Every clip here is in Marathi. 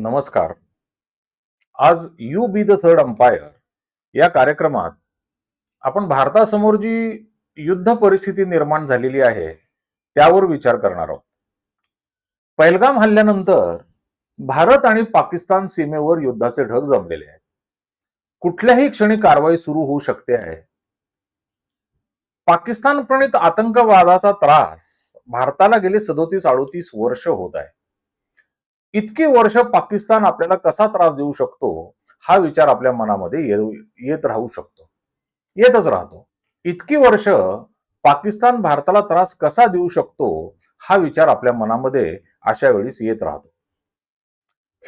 नमस्कार. आज you be the third umpire या कार्यक्रमात आपण भारतासमोर जी युद्ध परिस्थिती निर्माण झालेली आहे त्यावर विचार करणार आहोत. पैलगाम हल्ल्यानंतर भारत आणि पाकिस्तान सीमेवर युद्धाचे ढग जमलेले आहेत. कुठल्याही क्षणी कारवाई सुरू होऊ शकते आहे. पाकिस्तान प्रणित आतंकवादाचा त्रास भारताला गेले सदोतीस अडोतीस वर्ष होत आहे. इतकी वर्ष पाकिस्तान आपल्याला कसा त्रास देऊ शकतो हा विचार आपल्या मनामध्ये येऊ- येत राहू शकतो. येतच राहतो. इतकी वर्ष पाकिस्तान भारताला त्रास कसा देऊ शकतो हा विचार आपल्या मनामध्ये अशा वेळीस येत राहतो.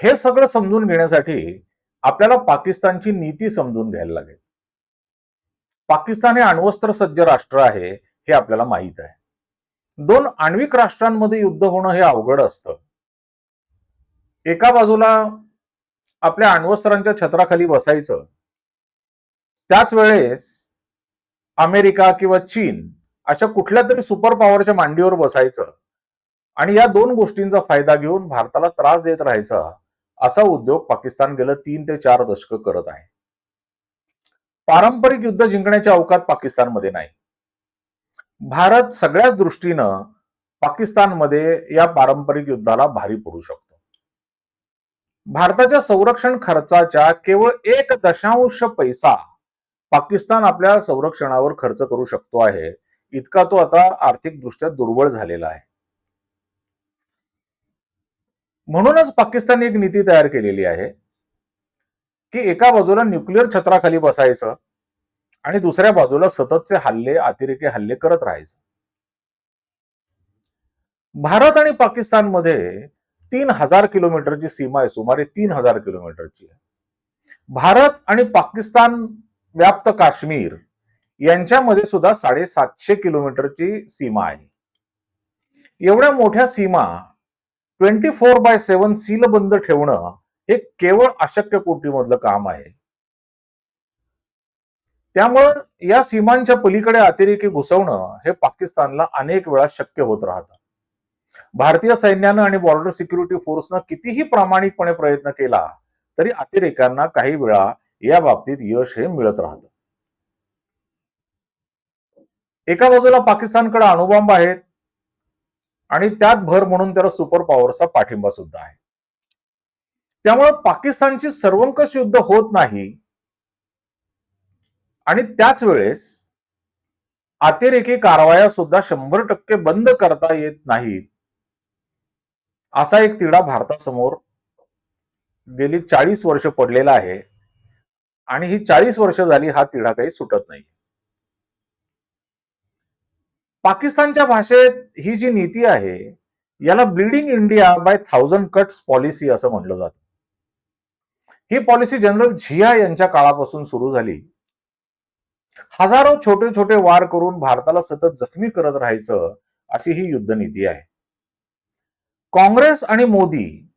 हे सगळं समजून घेण्यासाठी आपल्याला पाकिस्तानची नीती समजून घ्यायला लागेल. पाकिस्तान हे अण्वस्त्र सज्ज राष्ट्र आहे हे आपल्याला माहीत आहे. दोन आण्विक राष्ट्रांमध्ये युद्ध होणं हे अवघड असतं. एका बाजूला आपल्या अण्वस्त्रांच्या छत्राखाली बसायचं. त्याच वेळेस अमेरिका किंवा चीन अशा कुठल्या तरी सुपर पॉवरच्या मांडीवर बसायचं आणि या दोन गोष्टींचा फायदा घेऊन भारताला त्रास देत राहायचा असा उद्योग पाकिस्तान गेलं तीन ते चार दशक करत आहे. पारंपरिक युद्ध जिंकण्याच्या अवकात पाकिस्तानमध्ये नाही. भारत सगळ्याच दृष्टीनं पाकिस्तानमध्ये या पारंपरिक युद्धाला भारी पडू शकतो. भारताच्या संरक्षण खर्चाच्या केवळ एक दशांश पैसा पाकिस्तान आपल्या संरक्षणावर खर्च करू शकतो आहे. इतका तो आता आर्थिक दृष्ट्या दुर्बळ झालेला आहे. म्हणूनच पाकिस्तान एक नीती तयार केलेली आहे की एका बाजूला न्यूक्लिअर छत्राखाली बसायचं आणि दुसऱ्या बाजूला सततचे हल्ले अतिरेकी हल्ले करत राहायचं. भारत आणि पाकिस्तानमध्ये तीन हजार किलोमीटरची सीमा आहे. सुमारे तीन हजार किलोमीटरची आहे. भारत आणि पाकिस्तान व्याप्त काश्मीर यांच्यामध्ये सुद्धा साडेसातशे किलोमीटरची सीमा आहे. एवढ्या मोठ्या सीमा ट्वेंटी फोर बाय सेवन सीलबंद ठेवणं हे केवळ अशक्य कोटीमधलं काम आहे. त्यामुळं या सीमांच्या पलीकडे अतिरेकी घुसवणं हे पाकिस्तानला अनेक वेळा शक्य होत राहतं. भारतीय सैन्यानं आणि बॉर्डर सिक्युरिटी फोर्सनं कितीही प्रामाणिकपणे प्रयत्न केला तरी अतिरेक्यांना काही वेळा या बाबतीत यश हे मिळत राहतं. एका बाजूला पाकिस्तानकडे अणुबॉम्ब आहेत आणि त्यात भर म्हणून त्याला सुपर पॉवरचा पाठिंबा सुद्धा आहे. त्यामुळे पाकिस्तानची सर्वंकष युद्ध होत नाही. आणि त्याच वेळेस अतिरेकी कारवाया सुद्धा शंभर टक्के बंद करता येत नाहीत. असा एक तिढा भारतासमोर गेली चाळीस वर्ष पडलेला आहे. आणि ही चाळीस वर्ष झाली हा तिढा काही सुटत नाही. पाकिस्तानच्या भाषेत ही जी नीती आहे याला bleeding India by thousand cuts policy असं म्हटलं जात. ही पॉलिसी जनरल झिया यांच्या काळापासून सुरू झाली. हजारो छोटे छोटे वार करून भारताला सतत जखमी करत राहायचं अशी ही युद्धनीती आहे. काँग्रेस आणि मोदी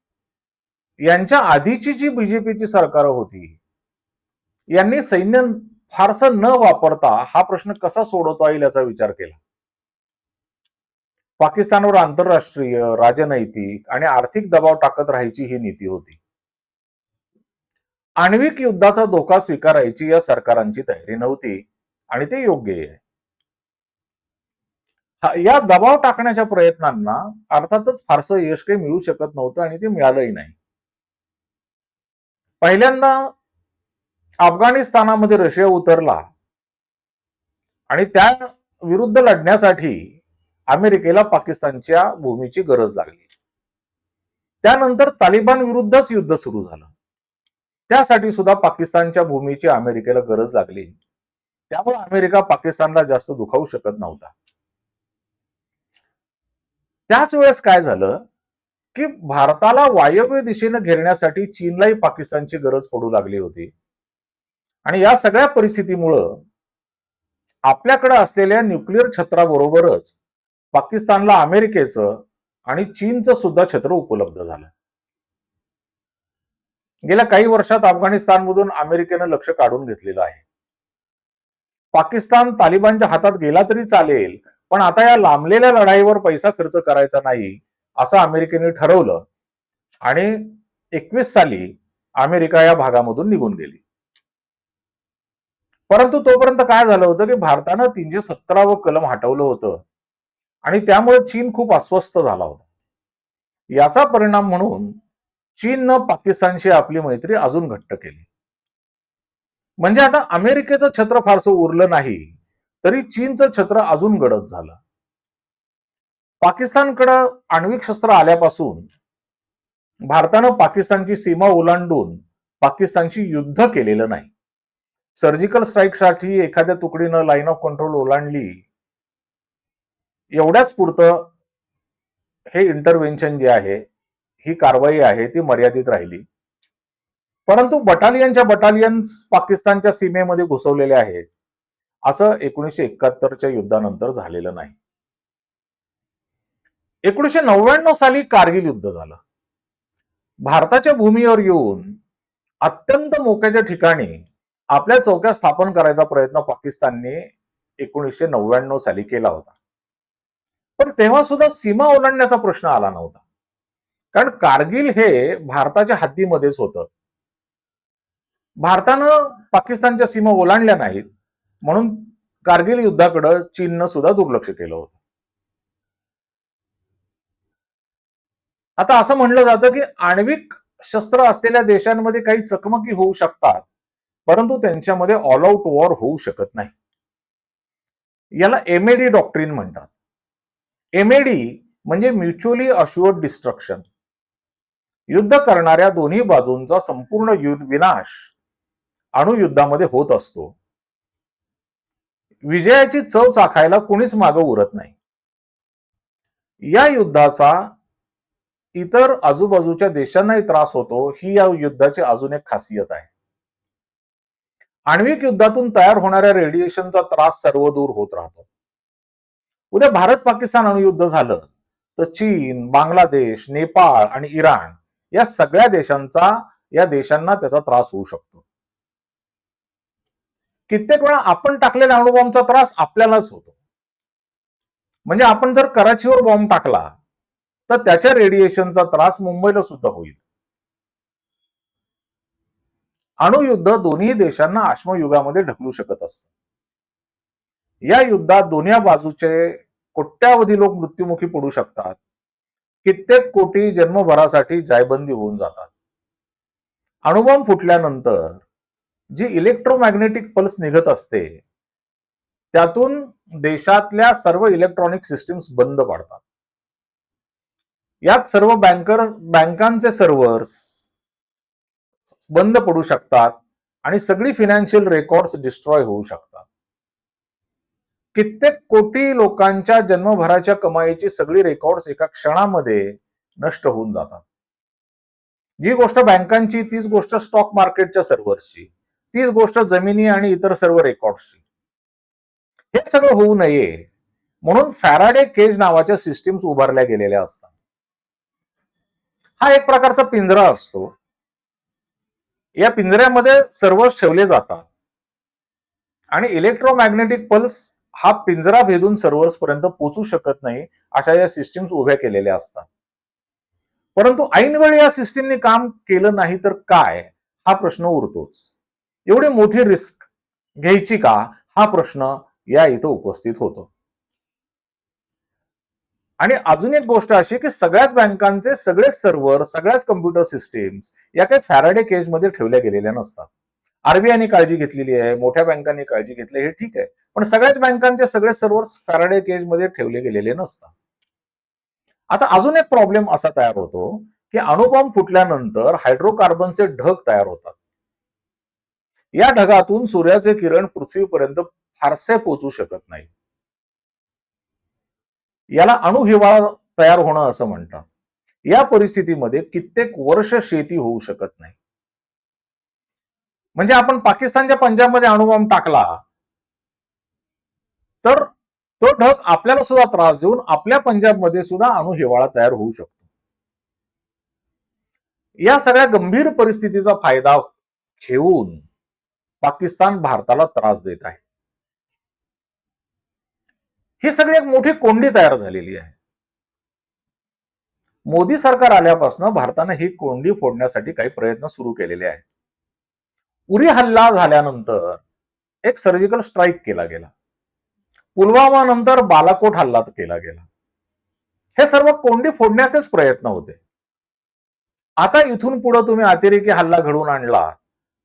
यांच्या आधीची जी बीजेपीची सरकार होती यांनी सैन्य फारसं न वापरता हा प्रश्न कसा सोडवता येईल याचा विचार केला. पाकिस्तानवर आंतरराष्ट्रीय राजनैतिक आणि आर्थिक दबाव टाकत राहायची ही नीती होती. आण्विक युद्धाचा धोका स्वीकारायची या सरकारांची तयारी नव्हती आणि ते योग्य आहे. या दबाव टाकण्याच्या प्रयत्नांना अर्थातच फारसं यश काही मिळू शकत नव्हतं आणि ते मिळालंही नाही. पहिल्यांदा अफगाणिस्तानामध्ये रशिया उतरला आणि त्या विरुद्ध लढण्यासाठी अमेरिकेला पाकिस्तानच्या भूमीची गरज लागली. त्यानंतर तालिबान विरुद्धच युद्ध सुरू झालं. त्यासाठी सुद्धा पाकिस्तानच्या भूमीची अमेरिकेला गरज लागली. त्यामुळे अमेरिका पाकिस्तानला जास्त दुखावू शकत नव्हता. त्याच वेळेस काय झालं की भारताला वायव्य दिशेनं घेरण्यासाठी चीनलाही पाकिस्तानची गरज पडू लागली होती. आणि या सगळ्या परिस्थितीमुळं आपल्याकडे असलेल्या न्यूक्लिअर छत्राबरोबरच पाकिस्तानला अमेरिकेचं आणि चीनचं सुद्धा छत्र उपलब्ध झालं. गेल्या काही वर्षात अफगाणिस्तानमधून अमेरिकेनं लक्ष काढून घेतलेलं आहे. पाकिस्तान तालिबानच्या हातात गेला तरी चालेल पण आता या लांबलेल्या लढाईवर पैसा खर्च करायचा नाही असं अमेरिकेने ठरवलं. आणि एकवीस साली अमेरिका या भागामधून निघून गेली. परंतु तोपर्यंत काय झालं होतं की भारतानं तीनशे सतरावं कलम हटवलं होतं. आणि त्यामुळे चीन खूप अस्वस्थ झाला होता. याचा परिणाम म्हणून चीननं पाकिस्तानशी आपली मैत्री अजून घट्ट केली. म्हणजे आता अमेरिकेचं छत्र फारसं उरलं नाही. तरी चीनचं छत्र अजून गडद झालं. पाकिस्तानकडं आण्विक शस्त्र आल्यापासून भारतानं पाकिस्तानची सीमा ओलांडून पाकिस्तानशी युद्ध केलेलं नाही. सर्जिकल स्ट्राईकसाठी एखाद्या तुकडीनं लाईन ऑफ कंट्रोल ओलांडली. एवढ्याच पुरतं हे इंटरव्हेन्शन जे आहे ही कारवाई आहे ती मर्यादित राहिली. परंतु बटालियनच्या बटालियन्स पाकिस्तानच्या सीमेमध्ये घुसवलेले आहेत. असं एकोणीसशे एकाहत्तरच्या युद्धानंतर झालेलं नाही. एकोणीसशे नव्याण्णव साली कारगिल युद्ध झालं. भारताच्या भूमीवर येऊन अत्यंत मोक्याच्या ठिकाणी आपल्या चौक्या स्थापन करायचा प्रयत्न पाकिस्तानने एकोणीसशे नव्याण्णव साली केला होता. पण तेव्हा सुद्धा सीमा ओलांडण्याचा प्रश्न आला नव्हता. कारण कारगिल हे भारताच्या हद्दीमध्येच होतं. भारतानं पाकिस्तानच्या सीमा ओलांडल्या नाहीत. म्हणून कारगिल युद्धाकडे चीननं सुद्धा दुर्लक्ष केलं होतं. आता असं म्हणलं जातं की आण्विक शस्त्र असलेल्या देशांमध्ये काही चकमकी होऊ शकतात परंतु त्यांच्यामध्ये ऑल आउट वॉर होऊ शकत नाही. याला एमएडी डॉक्ट्रीन म्हणतात. एमएडी म्हणजे म्युच्युअली अश्युअर्ड डिस्ट्रक्शन युद्ध करणाऱ्या दोन्ही बाजूंचा संपूर्ण युद्ध विनाश अणुयुद्धामध्ये होत असतो. विजयाची चव चाखायला कुणीच मागं उरत नाही. या युद्धाचा इतर आजूबाजूच्या देशांनाही त्रास होतो ही या युद्धाची अजून एक खासियत आहे. आण्विक युद्धातून तयार होणाऱ्या रेडिएशनचा त्रास सर्व दूर होत राहतो. उद्या भारत पाकिस्तान अणुयुद्ध झालं तर चीन बांगलादेश नेपाळ आणि इराण या सगळ्या देशांचा या देशांना त्याचा त्रास होऊ शकतो. कित्येक वेळा आपण टाकलेल्या अणुबॉम्बचा त्रास आपल्यालाच होतो. म्हणजे आपण जर कराचीवर बॉम्ब टाकला तर त्याच्या रेडिएशनचा त्रास मुंबईला सुद्धा होईल. अणुयुद्ध दोन्ही देशांना आश्मयुगामध्ये ढकलू शकत असत. या युद्धात दोन्ही बाजूचे कोट्यावधी लोक मृत्युमुखी पडू शकतात. कित्येक कोटी जन्मभरासाठी जायबंदी होऊन जातात. अणुबॉम्ब फुटल्यानंतर जी इलेक्ट्रोमॅग्नेटिक पल्स निघत असते त्यातून देशातल्या सर्व इलेक्ट्रॉनिक सिस्टीम्स बंद पडतात. यात सर्व बँकर बँकांचे सर्व्हर्स बंद पडू शकतात आणि सगळी फिनान्शियल रेकॉर्ड्स डिस्ट्रॉय होऊ शकतात. कित्येक कोटी लोकांच्या जन्मभराच्या कमाईची सगळी रेकॉर्ड्स एका क्षणामध्ये नष्ट होऊन जातात. जी गोष्ट बँकांची तीच गोष्ट स्टॉक मार्केटच्या सर्व्हर्सची तीच गोष्ट जमिनी आणि इतर सर्व रेकॉर्डची हे सगळं होऊ नये म्हणून फॅराडे केज नावाच्या सिस्टीम्स उभारल्या गेलेल्या असतात. हा एक प्रकारचा पिंजरा असतो. या पिंजऱ्यामध्ये सर्वच ठेवले जातात. आणि इलेक्ट्रोमॅग्नेटिक पल्स हा पिंजरा भेदून सर्व्हर्स पर्यंत पोचू शकत नाही अशा या सिस्टीम्स उभ्या केलेल्या असतात. परंतु ऐनवेळी या सिस्टीमने काम केलं नाही तर काय? हा प्रश्न उरतोच. एवढी मोठी रिस्क घ्यायची का? हा प्रश्न या इथं उपस्थित होतो. आणि अजून एक गोष्ट अशी की सगळ्याच बँकांचे सगळे सर्व्हर सगळ्याच कम्प्युटर सिस्टीम्स या काही फॅराडे केजमध्ये ठेवल्या गेलेल्या नसतात. आरबीआयने काळजी घेतलेली आहे मोठ्या बँकांनी काळजी घेतली हे ठीक आहे. पण सगळ्याच बँकांचे सगळे सर्व्हर्स फॅराडे केजमध्ये ठेवले गेलेले नसतात. आता अजून एक प्रॉब्लेम असा तयार होतो की अणुबॉम्ब फुटल्यानंतर हायड्रोकार्बनचे ढग तयार होतात. या ढगातून सूर्याचे किरण पृथ्वीपर्यंत फारसे पोचू शकत नाही. याला अणुहिवाळा तयार होणं असं म्हणतात. या परिस्थितीमध्ये कित्येक वर्ष शेती होऊ शकत नाही. म्हणजे आपण पाकिस्तानच्या पंजाबमध्ये अणुबॉम्ब टाकला तर तो ढग आपल्याला सुद्धा त्रास देऊन आपल्या पंजाबमध्ये सुद्धा अणुहिवाळा तयार होऊ शकतो. या सगळ्या गंभीर परिस्थितीचा फायदा घेऊन पाकिस्तान भारताला त्रास देत आहे. ही सगळी एक मोठी कोंडी तयार झालेली आहे. मोदी सरकार आल्यापासून भारतानं ही कोंडी फोडण्यासाठी काही प्रयत्न सुरू केलेले आहेत. उरी हल्ला झाल्यानंतर एक सर्जिकल स्ट्राईक केला गेला. पुलवामा नंतर बालाकोट हल्ला केला गेला. हे सर्व कोंडी फोडण्याचेच प्रयत्न होते. आता इथून पुढे तुम्ही अतिरेकी हल्ला घडवून आणला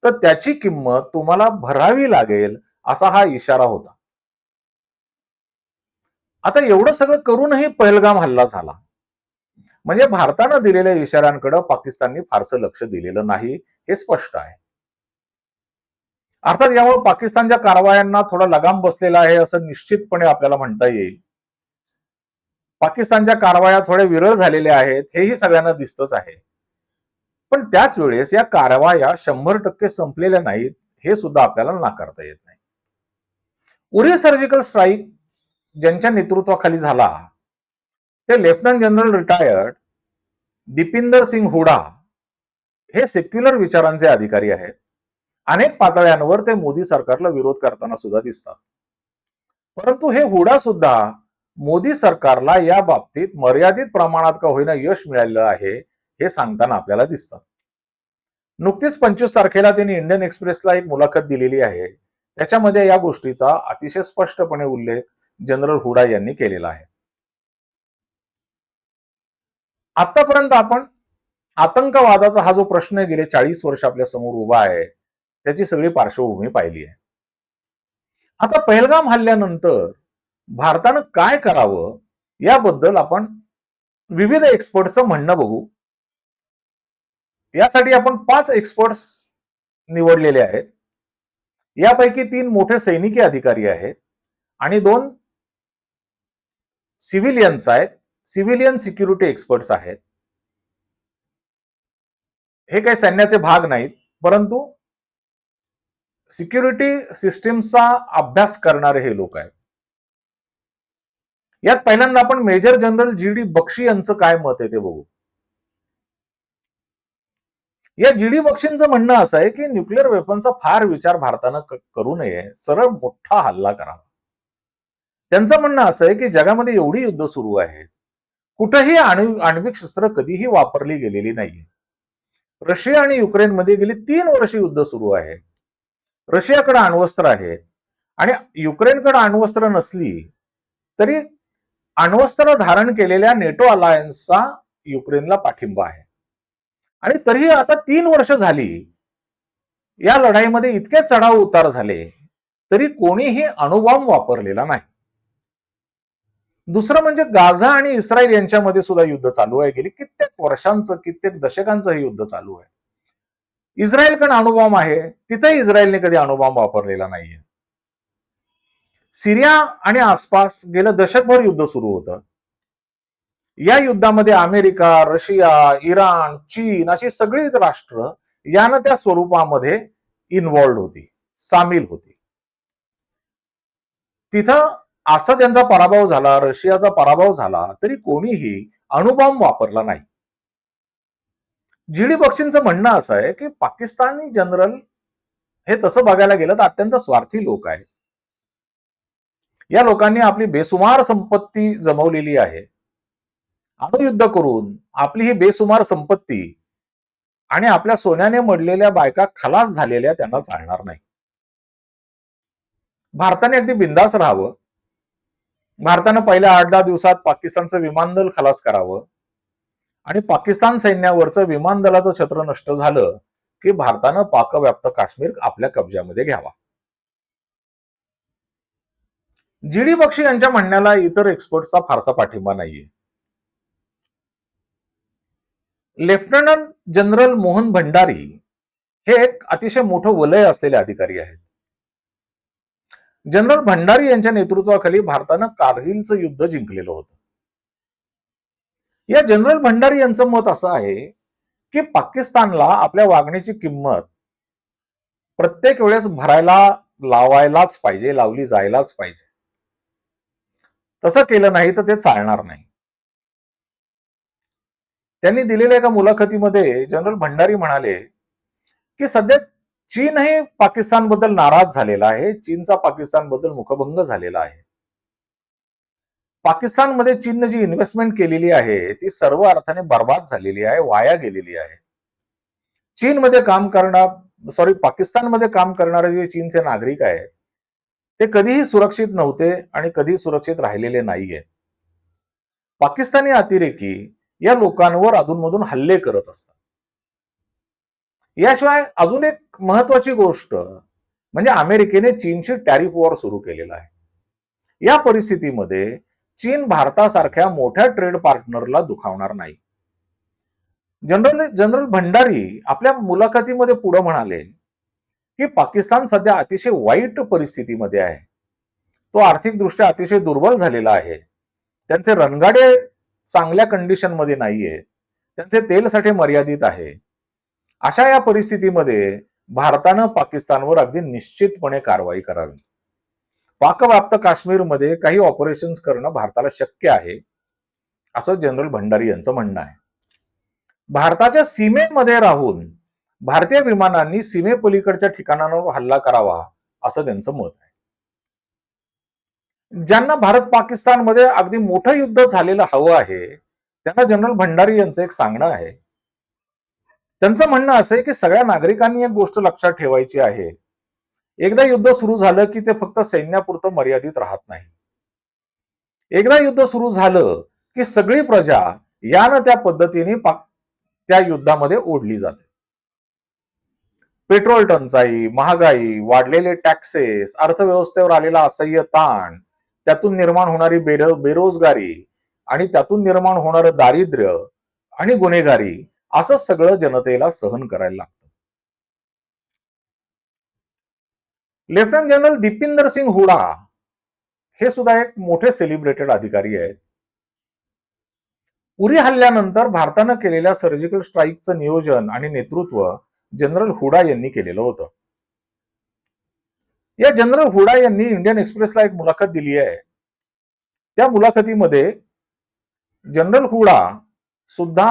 तर त्याची किंमत तुम्हाला भरावी लागेल असा हा इशारा होता. आता एवढं सगळं करूनही पहलगाम हल्ला झाला. म्हणजे भारतानं दिलेल्या इशाऱ्यांकडे पाकिस्तानने फारसं लक्ष दिलेलं नाही हे स्पष्ट आहे. अर्थात यामुळे पाकिस्तानच्या कारवायांना थोडा लगाम बसलेला आहे असं निश्चितपणे आपल्याला म्हणता येईल. पाकिस्तानच्या कारवाया थोड्या विरळ झालेल्या आहेत हेही सगळ्यांना दिसतच आहे. पण त्याच वेळेस या कारवाया शंभर टक्के संपलेल्या नाहीत हे सुद्धा आपल्याला नाकारता येत नाही. उरी सर्जिकल स्ट्राईक ज्यांच्या नेतृत्वाखाली झाला ते lieutenant general retired Dipinder Singh Hooda हे सेक्युलर विचारांचे अधिकारी आहेत. अनेक पातळ्यांवर ते मोदी सरकारला विरोध करताना सुद्धा दिसतात. परंतु हे हुडा सुद्धा मोदी सरकारला या बाबतीत मर्यादित प्रमाणात का होईना यश मिळालेलं आहे हे सांगताना आपल्याला दिसतं. नुकतीच पंचवीस तारखेला त्यांनी इंडियन एक्सप्रेसला एक मुलाखत दिलेली आहे. त्याच्यामध्ये या गोष्टीचा अतिशय स्पष्टपणे उल्लेख जनरल हुडा यांनी केलेला आहे. आतापर्यंत आपण आतंकवादाचा हा जो प्रश्न गेले चाळीस वर्ष आपल्यासमोर उभा आहे त्याची सगळी पार्श्वभूमी पाहिली आहे. आता पहलगाम हल्ल्यानंतर भारतानं काय करावं याबद्दल आपण विविध एक्सपर्टचं म्हणणं बघू. यासाठी आपण पाच एक्सपर्ट्स निवडलेले आहेत. यापैकी तीन मोठे सैनिकी अधिकारी आहेत आणि दोन सिव्हिलियन्स आहेत. सिव्हिलियन सिक्युरिटी एक्सपर्ट्स आहेत. हे काही सैन्याचे भाग नाहीत परंतु सिक्युरिटी सिस्टीमचा अभ्यास करणारे हे लोक आहेत. यात पहिल्यांदा आपण major general G D Bakshi यांचं काय मत आहे ते बघू. या जी डी बक्षींचं म्हणणं असं आहे की न्यूक्लिअर वेपनचा फार विचार भारतानं करू नये. सरळ मोठा हल्ला करावा त्यांचं म्हणणं असं आहे की जगामध्ये एवढी युद्ध सुरू आहेत कुठेही आण्विक शस्त्र कधीही वापरली गेलेली नाही रशिया आणि युक्रेनमध्ये गेली तीन वर्ष युद्ध सुरू आहे. रशियाकडे अण्वस्त्र आहे. आणि युक्रेनकडे अण्वस्त्र नसली तरी अण्वस्त्र धारण केलेल्या नेटो अलायन्सचा युक्रेनला पाठिंबा आहे. आणि तरीही आता तीन वर्ष झाली या लढाईमध्ये इतके चढाव उतार झाले तरी कोणीही अणुबॉम्ब वापरलेला नाही. दुसरं म्हणजे गाझा आणि इस्रायल यांच्यामध्ये सुद्धा युद्ध चालू आहे. गेली कित्येक वर्षांचं कित्येक दशकांचं हे युद्ध चालू आहे. इस्रायलकडे अणुबॉम्ब आहे. तिथे इस्रायलने कधी अणुबॉम्ब वापरलेला नाहीये. सिरिया आणि आसपास गेलं दशकभर युद्ध सुरू होतं. या युद्धामध्ये अमेरिका रशिया इराण चीन अशी सगळीच राष्ट्र यानं त्या स्वरूपामध्ये इन्वॉल्ड होती सामील होती. तिथं असा त्यांचा पराभव झाला रशियाचा पराभव झाला तरी कोणीही अणुबॉम्ब वापरला नाही. जीडी बक्षींचं म्हणणं असं आहे की पाकिस्तानी जनरल हे तसं बघायला गेलं तर अत्यंत स्वार्थी लोक आहेत. या लोकांनी आपली बेसुमार संपत्ती जमवलेली आहे. अणुयुद्ध करून आपली ही बेसुमार संपत्ती आणि आपल्या सोन्याने मडलेल्या बायका खलास झालेल्या त्यांना चालणार नाही. भारताने अगदी बिंदास राहावं. भारतानं पहिल्या आठ दहा दिवसात पाकिस्तानचं विमानदल खलास करावं. आणि पाकिस्तान सैन्यावरचं विमान दलाचं छत्र नष्ट झालं की भारतानं पाकव्याप्त काश्मीर आपल्या कब्जामध्ये घ्यावा. जी डी बक्षी यांच्या म्हणण्याला इतर एक्सपर्टचा फारसा पाठिंबा नाहीये. लेफ्टनंट जनरल मोहन भंडारी हे एक अतिशय मोठं वलय असलेले अधिकारी आहेत. जनरल भंडारी यांच्या नेतृत्वाखाली भारतानं कारगिलचं युद्ध जिंकलेलं होतं. या जनरल भंडारी यांचं मत असं आहे की पाकिस्तानला आपल्या वागण्याची किंमत प्रत्येक वेळेस भरायला लावायलाच पाहिजे लावली जायलाच पाहिजे. तसं केलं नाही तर ते चालणार नाही. त्यांनी दिलेल्या एका मुलाखतीमध्ये जनरल भंडारी म्हणाले की सध्या चीनही पाकिस्तानबद्दल नाराज झालेला आहे. चीनचा पाकिस्तानबद्दल मुखभंग झालेला आहे. पाकिस्तानमध्ये चीनने जी इन्व्हेस्टमेंट केलेली आहे ती सर्व अर्थाने बर्बाद झालेली आहे वाया गेलेली आहे. चीनमध्ये काम करणार सॉरी पाकिस्तानमध्ये काम करणारे जे चीनचे नागरिक आहेत ते कधीही सुरक्षित नव्हते आणि कधी सुरक्षित राहिलेले नाहीये. पाकिस्तानी अतिरेकी या लोकांवर अधूनमधून हल्ले करत असतात. याशिवाय अजून एक महत्वाची गोष्ट म्हणजे अमेरिकेने चीनशी टॅरिफ वॉर सुरू केलेला आहे. या परिस्थितीमध्ये चीन भारतासारख्या मोठ्या ट्रेड पार्टनरला दुखावणार नाही. जनरल जनरल भंडारी आपल्या मुलाखतीमध्ये पुढे म्हणाले की पाकिस्तान सध्या अतिशय वाईट परिस्थितीमध्ये आहे. तो आर्थिकदृष्ट्या अतिशय दुर्बल झालेला आहे. त्यांचे रणगाडे चांगल्या कंडिशनमध्ये नाहीये. त्यांचे तेलसाठे मर्यादित आहे. अशा या परिस्थितीमध्ये भारतानं पाकिस्तानवर अगदी निश्चितपणे कारवाई करावी. पाकव्याप्त काश्मीरमध्ये काही ऑपरेशन्स करणं भारताला शक्य आहे असं जनरल भंडारी यांचं म्हणणं आहे. भारताच्या सीमेमध्ये राहून भारतीय विमानांनी सीमेपलीकडच्या ठिकाणांवर हल्ला करावा असं त्यांचं मत आहे. ज्यांना भारत पाकिस्तानमध्ये अगदी मोठं युद्ध झालेलं हवं आहे त्यांना जनरल भंडारी यांचं एक सांगणं आहे. त्यांचं म्हणणं असं आहे की सगळ्या नागरिकांनी एक गोष्ट लक्षात ठेवायची आहे. एकदा युद्ध सुरू झालं की ते फक्त सैन्यापुरतं मर्यादित राहत नाही. एकदा युद्ध सुरू झालं की सगळी प्रजा यानं त्या पद्धतीने पाक त्या युद्धामध्ये ओढली जाते. पेट्रोल टंचाई महागाई वाढलेले टॅक्सेस अर्थव्यवस्थेवर आलेला असह्य ताण त्यातून निर्माण होणारी बेर बेरोजगारी आणि त्यातून निर्माण होणारं दारिद्र्य आणि गुन्हेगारी असं सगळं जनतेला सहन करायला लागतं. लेफ्टनंट जनरल दीपिंदर सिंग हुडा हे सुद्धा एक मोठे सेलिब्रेटेड अधिकारी आहेत. उरी हल्ल्यानंतर भारतानं केलेल्या सर्जिकल स्ट्राईकचं नियोजन आणि नेतृत्व जनरल हुडा यांनी केलेलं होतं. या जनरल हुडा यांनी इंडियन एक्सप्रेसला एक मुलाखत दिली आहे. त्या मुलाखतीमध्ये जनरल हुडा सुद्धा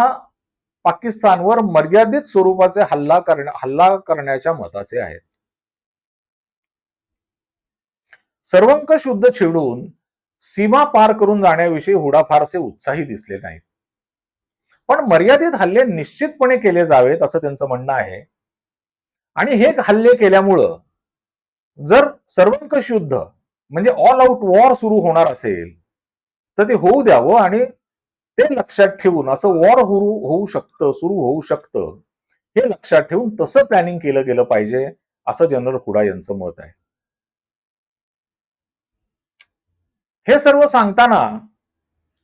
पाकिस्तानवर मर्यादित स्वरूपाचे हल्ला करण्या हल्ला करण्याच्या मताचे आहेत. सर्वंकष युद्ध छेडून सीमा पार करून जाण्याविषयी हुडा फारसे उत्साही दिसले नाहीत. पण मर्यादित हल्ले निश्चितपणे केले जावेत असं त्यांचं म्हणणं आहे. आणि हे हल्ले केल्यामुळं जर सर्वंकष युद्ध म्हणजे ऑल आउट वॉर सुरू होणार असेल तर ते होऊ द्यावं आणि ते लक्षात ठेवून असं वॉर होऊ शकतं सुरू होऊ शकतं हे लक्षात ठेवून तसं प्लॅनिंग केलं गेलं पाहिजे असं जनरल हुडा यांचं मत आहे. हे सर्व सांगताना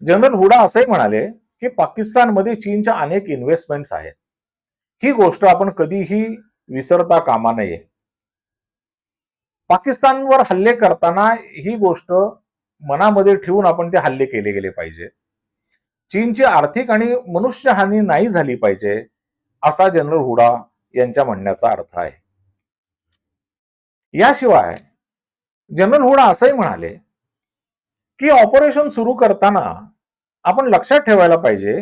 जनरल हुडा असंही म्हणाले की पाकिस्तानमध्ये चीनच्या अनेक इन्व्हेस्टमेंट्स आहेत. ही गोष्ट आपण कधीही विसरता कामा नये. पाकिस्तानवर हल्ले करताना ही गोष्ट मनामध्ये ठेवून आपण ते हल्ले केले गेले पाहिजे. चीनची आर्थिक आणि मनुष्यहानी नाही झाली पाहिजे असा जनरल हुडा यांच्या म्हणण्याचा अर्थ आहे. याशिवाय जनरल हुडा असंही म्हणाले की ऑपरेशन सुरू करताना आपण लक्षात ठेवायला पाहिजे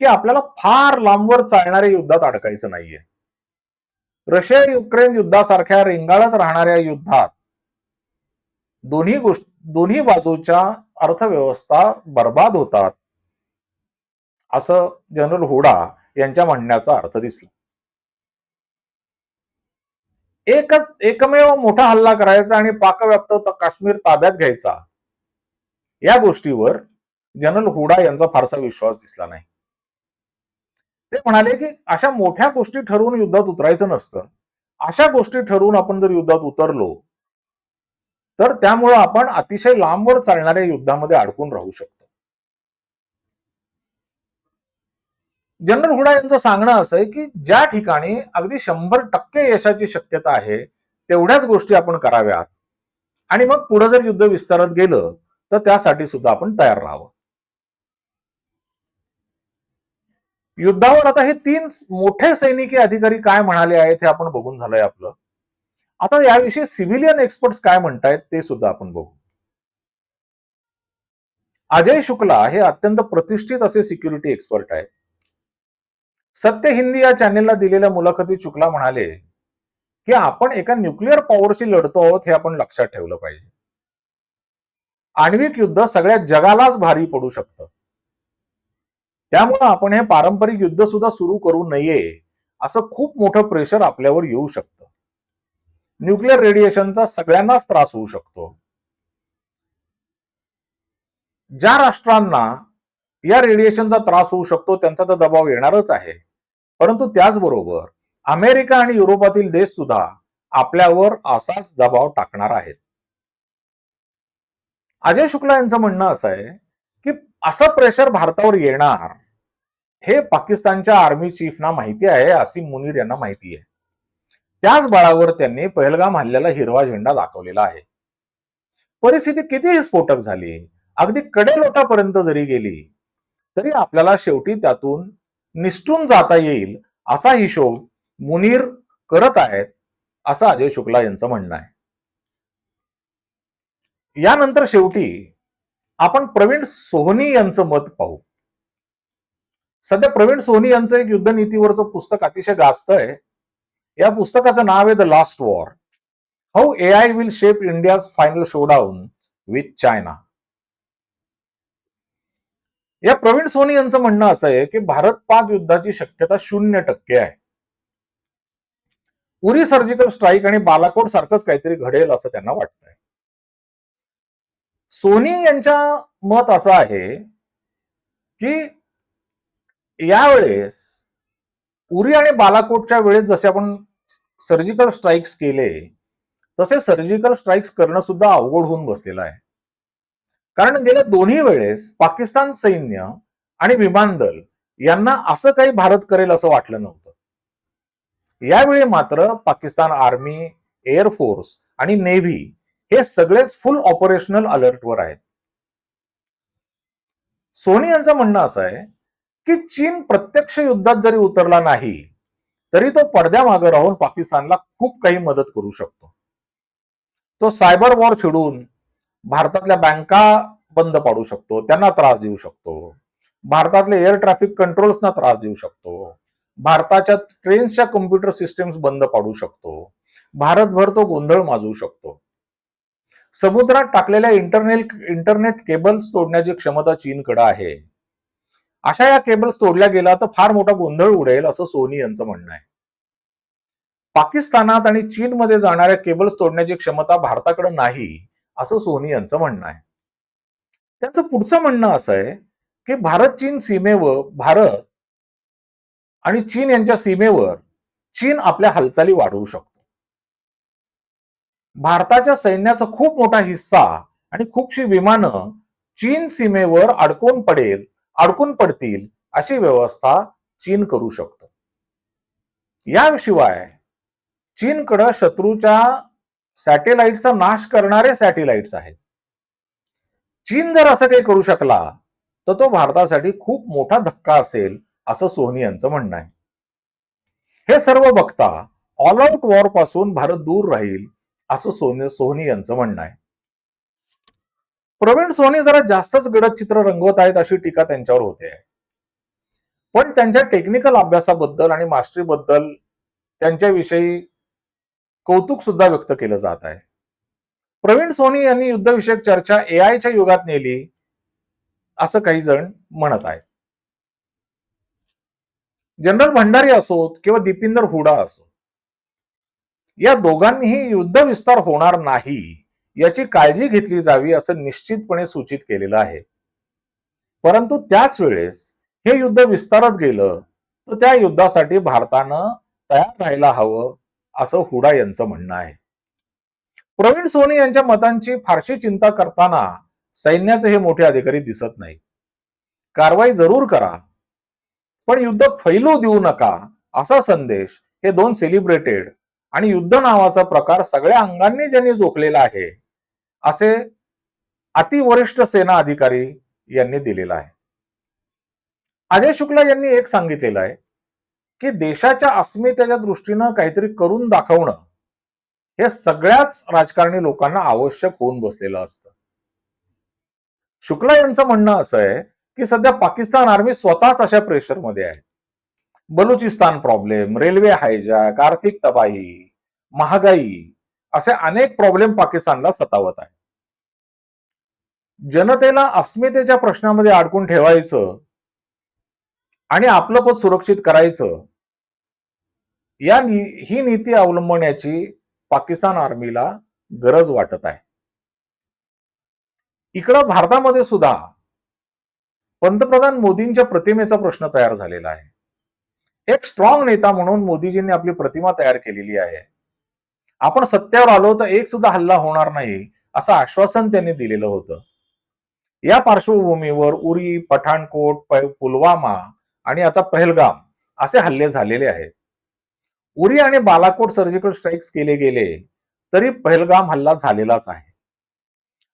की आपल्याला फार लांबवर चालणाऱ्या युद्धात अडकायचं नाहीये. रशिया युक्रेन युद्धासारख्या रेंगाळत राहणाऱ्या युद्धात दोन्ही गोष्ट दोन्ही बाजूच्या अर्थव्यवस्था बर्बाद होतात असं जनरल हुडा यांच्या म्हणण्याचा अर्थ दिसला. एकच एकमेव मोठा हल्ला करायचा आणि पाकव्याप्त काश्मीर ताब्यात घ्यायचा या गोष्टीवर जनरल हुडा यांचा फारसा विश्वास दिसला नाही. ते म्हणाले की अशा मोठ्या गोष्टी ठरवून युद्धात उतरायचं नसतं. अशा गोष्टी ठरवून आपण जर युद्धात उतरलो तर त्यामुळं आपण अतिशय लांबवर चालणाऱ्या युद्धामध्ये अडकून राहू शकतो. जनरल हुडा यांचं सांगणं असं आहे की ज्या ठिकाणी अगदी शंभर टक्के यशाची शक्यता आहे तेवढ्याच गोष्टी आपण कराव्यात. आणि मग पुढे जर युद्ध विस्तारत गेलं तर त्यासाठी सुद्धा आपण तयार राहावं. युद्धावर आता हे तीन मोठे सैनिकी अधिकारी काय म्हणाले आहेत हे आपण बघून झालंय आपलं. आता याविषयी सिव्हिलियन एक्सपर्ट काय म्हणतायत ते सुद्धा आपण बघू. अजय शुक्ला हे अत्यंत प्रतिष्ठित असे सिक्युरिटी एक्सपर्ट आहेत. सत्य हिंदी या चॅनेलला दिलेल्या मुलाखतीत शुक्ला म्हणाले की आपण एका न्यूक्लिअर पॉवरशी लढतो आहोत हे आपण लक्षात ठेवलं पाहिजे. आण्विक युद्ध सगळ्या जगालाच भारी पडू शकतं. त्यामुळं आपण हे पारंपरिक युद्ध सुद्धा सुरू करू नये असं खूप मोठं प्रेशर आपल्यावर येऊ शकतं. न्यूक्लिअर रेडिएशनचा सगळ्यांनाच त्रास होऊ शकतो. ज्या राष्ट्रांना या रेडिएशनचा त्रास होऊ शकतो त्यांचा तर दबाव येणारच आहे. परंतु त्याचबरोबर अमेरिका आणि युरोपातील देश सुद्धा आपल्यावर असाच दबाव टाकणार आहेत. अजय शुक्ला यांचं म्हणणं असं आहे की असं प्रेशर भारतावर येणार हे पाकिस्तानच्या आर्मी चीफना माहिती आहे असीम मुनीर यांना माहिती आहे. त्याच बळावर त्यांनी पहलगाम हल्ल्याला हिरवा झेंडा दाखवलेला आहे. परिस्थिती कितीही स्फोटक झाली अगदी कडेलोटापर्यंत जरी गेली तरी आपल्याला शेवटी त्यातून निष्ठून जाता येईल असा हिशोब मुनीर करत आहेत असं अजय शुक्ला यांचं म्हणणं आहे. यानंतर शेवटी आपण प्रवीण सोहनी यांचं मत पाहू. सध्या प्रवीण सोनी यांचं एक युद्धनीतीवरचं पुस्तक अतिशय गाजतंय. या पुस्तकाचं नाव आहे the last war how A I will shape India's final showdown with China या प्रवीण सोनी यांचं म्हणणं असं आहे की भारत पाक युद्धाची शक्यता शून्य टक्के आहे. उरी सर्जिकल स्ट्राईक आणि बालाकोट सारखंच काहीतरी घडेल असं त्यांना वाटतंय. सोनी यांच्या मत असं आहे की यावेळेस उरी आणि बालाकोटच्या वेळेस जसे आपण सर्जिकल स्ट्राईक्स केले तसे सर्जिकल स्ट्राईक्स करणं सुद्धा अवघड होऊन बसलेलं आहे. कारण गेल्या दोन्ही वेळेस पाकिस्तान सैन्य आणि विमान दल यांना असं काही भारत करेल असं वाटलं नव्हतं. यावेळी मात्र पाकिस्तान आर्मी एअरफोर्स आणि नेव्ही हे सगळेच फुल ऑपरेशनल अलर्टवर आहेत. सोनी यांचं म्हणणं असं आहे की चीन प्रत्यक्ष युद्धात जरी उतरला नाही तरी तो पडद्यामागे राहून पाकिस्तानला खूप काही मदत करू शकतो. तो सायबर वॉर छिडून भारतातल्या बँका बंद पाडू शकतो त्यांना त्रास देऊ शकतो. भारतातले एअर ट्रॅफिक कंट्रोल्सना त्रास देऊ शकतो. भारताच्या ट्रेन्सच्या कम्प्युटर सिस्टम्स बंद पाडू शकतो. भारतभर तो गोंधळ माजवू शकतो. समुद्रात टाकलेल्या इंटरनेट इंटरनेट केबल्स तोडण्याची क्षमता चीनकडे आहे. अशा या केबल्स तोडल्या गेला तर फार मोठा गोंधळ उडेल असं सोनी यांचं म्हणणं आहे. पाकिस्तानात आणि चीनमध्ये जाणाऱ्या केबल्स तोडण्याची क्षमता भारताकडे नाही असं सोनी यांचं म्हणणं आहे. त्यांचं पुढचं म्हणणं असं आहे की भारत चीन सीमेवर भारत आणि चीन यांच्या सीमेवर चीन आपल्या हालचाली वाढवू शकतो. भारताच्या सैन्याचा खूप मोठा हिस्सा आणि खूपशी विमानं चीन सीमेवर अडकून पडेल अडकून पडतील अशी व्यवस्था चीन करू शकतो. याशिवाय चीनकडं शत्रूच्या सॅटेलाइटचा नाश करणारे सॅटेलाइट्स आहेत. चीन जर असं काही करू शकला तर तो भारतासाठी खूप मोठा धक्का असेल असं सोनी यांचं म्हणणं आहे. हे सर्व बघता ऑल आउट वॉरपासून भारत दूर राहील असं सोनी सोहनी यांचं म्हणणं आहे. प्रवीण सोनी जरा जास्तच गडद चित्र रंगवत आहेत अशी टीका त्यांच्यावर होते. पण त्यांच्या टेक्निकल अभ्यासाबद्दल आणि मास्टरीबद्दल त्यांच्याविषयी कौतुक सुद्धा व्यक्त केलं जात आहे. प्रवीण सोनी यांनी युद्धविषयक चर्चा एआयच्या युगात नेली असं काही जण म्हणत आहेत. जनरल भंडारी असोत किंवा दीपिंदर हुडा असो या दोघांनीही युद्ध विस्तार होणार नाही. याची काळजी घेतली जावी असं निश्चितपणे सूचित केलेलं आहे. परंतु त्याच वेळेस हे युद्ध विस्तारत गेलं तर त्या युद्धासाठी भारतानं तयार राहायला हवं असं हुडा यांचं म्हणणं आहे. प्रवीण सोनी यांच्या मतांची फारशी चिंता करताना सैन्याचे हे मोठे अधिकारी दिसत नाही. कारवाई जरूर करा पण युद्ध फैलू देऊ नका असा संदेश हे दोन सेलिब्रेटेड आणि युद्ध नावाचा प्रकार सगळ्या अंगांनी ज्यांनी जोखलेला आहे असे अतिवरिष्ठ सेना अधिकारी यांनी दिलेला आहे. अजय शुक्ला यांनी एक सांगितलेलं आहे की देशाच्या अस्मितेच्या दृष्टीनं काहीतरी करून दाखवणं हे सगळ्याच राजकारणी लोकांना आवश्यक होऊन बसलेलं असतं. शुक्ला यांचं म्हणणं असं आहे की सध्या पाकिस्तान आर्मी स्वतःच अशा प्रेशरमध्ये आहे. बलुचिस्तान प्रॉब्लेम रेल्वे हायजॅक आर्थिक तबाही महागाई असे अनेक प्रॉब्लेम पाकिस्तानला सतावत आहे जनतेला अस्मितेच्या प्रश्नामध्ये अडकून ठेवायचं आणि आपलं पद सुरक्षित करायचं या नी- ही नीती अवलंबण्याची पाकिस्तान आर्मीला गरज वाटत आहे. इकडं भारतामध्ये सुद्धा पंतप्रधान मोदींच्या प्रतिमेचा प्रश्न तयार झालेला आहे. एक स्ट्रॉंग नेता म्हणून मोदीजींनी आपली प्रतिमा तयार केलेली आहे. आपण सत्तेवर आलो तर एक सुद्धा हल्ला होणार नाही असं आश्वासन त्यांनी दिलेलं होतं. या पार्श्वभूमीवर उरी पठाणकोट पुलवामा आणि आता पहलगाम असे हल्ले झालेले आहेत. उरी आणि बालाकोट सर्जिकल स्ट्राईक्स केले गेले तरी पहलगाम हल्ला झालेलाच आहे.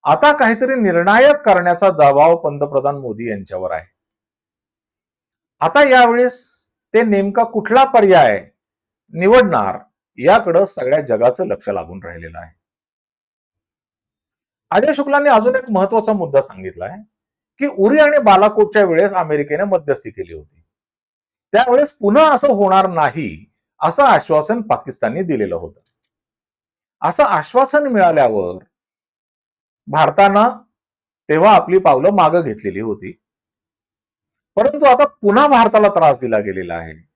आता काहीतरी निर्णायक करण्याचा दबाव पंतप्रधान मोदी यांच्यावर आहे. आता यावेळेस ते नेमका कुठला पर्याय निवडणार याकडं सगळ्या जगाचं लक्ष लागून राहिलेलं आहे. अजय शुक्लांनी अजून एक महत्त्वाचा मुद्दा सांगितलाय की उरी आणि बालाकोटच्या वेळेस अमेरिकेने मध्यस्थी केली होती. त्यावेळेस पुन्हा असं होणार नाही असं आश्वासन पाकिस्तानने दिलेलं होतं. असं आश्वासन मिळाल्यावर भारतानं तेव्हा आपली पावलं मागं घेतलेली होती. परंतु आता पुन्हा भारताला त्रास दिला गेलेला आहे.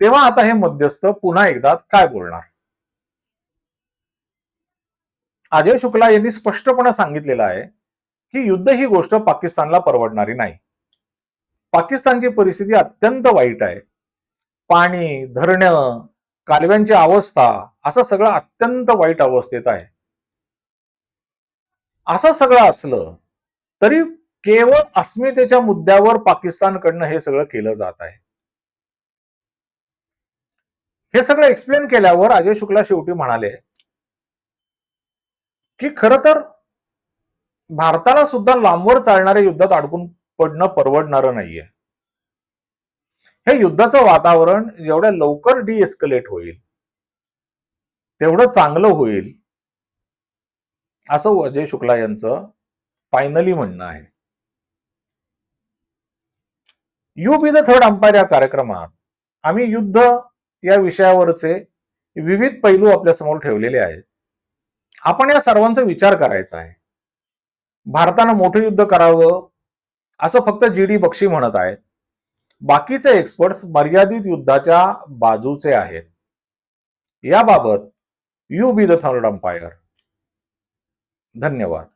तेव्हा आता हे मध्यस्थ पुन्हा एकदा काय बोलणार? अजय शुक्ला यांनी स्पष्टपणे सांगितलेलं आहे की युद्ध ही गोष्ट पाकिस्तानला परवडणारी नाही. पाकिस्तानची परिस्थिती अत्यंत वाईट आहे. पाणी धरणं कालव्यांची अवस्था असं सगळं अत्यंत वाईट अवस्थेत आहे. असं सगळं असलं तरी केवळ अस्मितेच्या मुद्द्यावर पाकिस्तानकडनं हे सगळं केलं जात आहे. हे सगळं एक्सप्लेन केल्यावर अजय शुक्ला शेवटी म्हणाले की खर तर भारताला सुद्धा लांबवर चालणाऱ्या युद्धात अडकून पडणं परवडणारं नाहीये. हे युद्धाचं वातावरण जेवढ्या लवकर डिएस्कलेट होईल तेवढं चांगलं होईल असं अजय शुक्ला यांचं फायनली म्हणणं आहे. You be the third umpire या कार्यक्रमात आम्ही युद्ध या विषयावरचे विविध पैलू आपल्यासमोर ठेवलेले आहेत. आपण या सर्वांचा विचार करायचा आहे. भारतानं मोठं युद्ध करावं असं फक्त जी डी बक्षी म्हणत आहेत. बाकीचे एक्सपर्ट्स मर्यादित युद्धाच्या बाजूचे आहेत. याबाबत you be the third umpire धन्यवाद.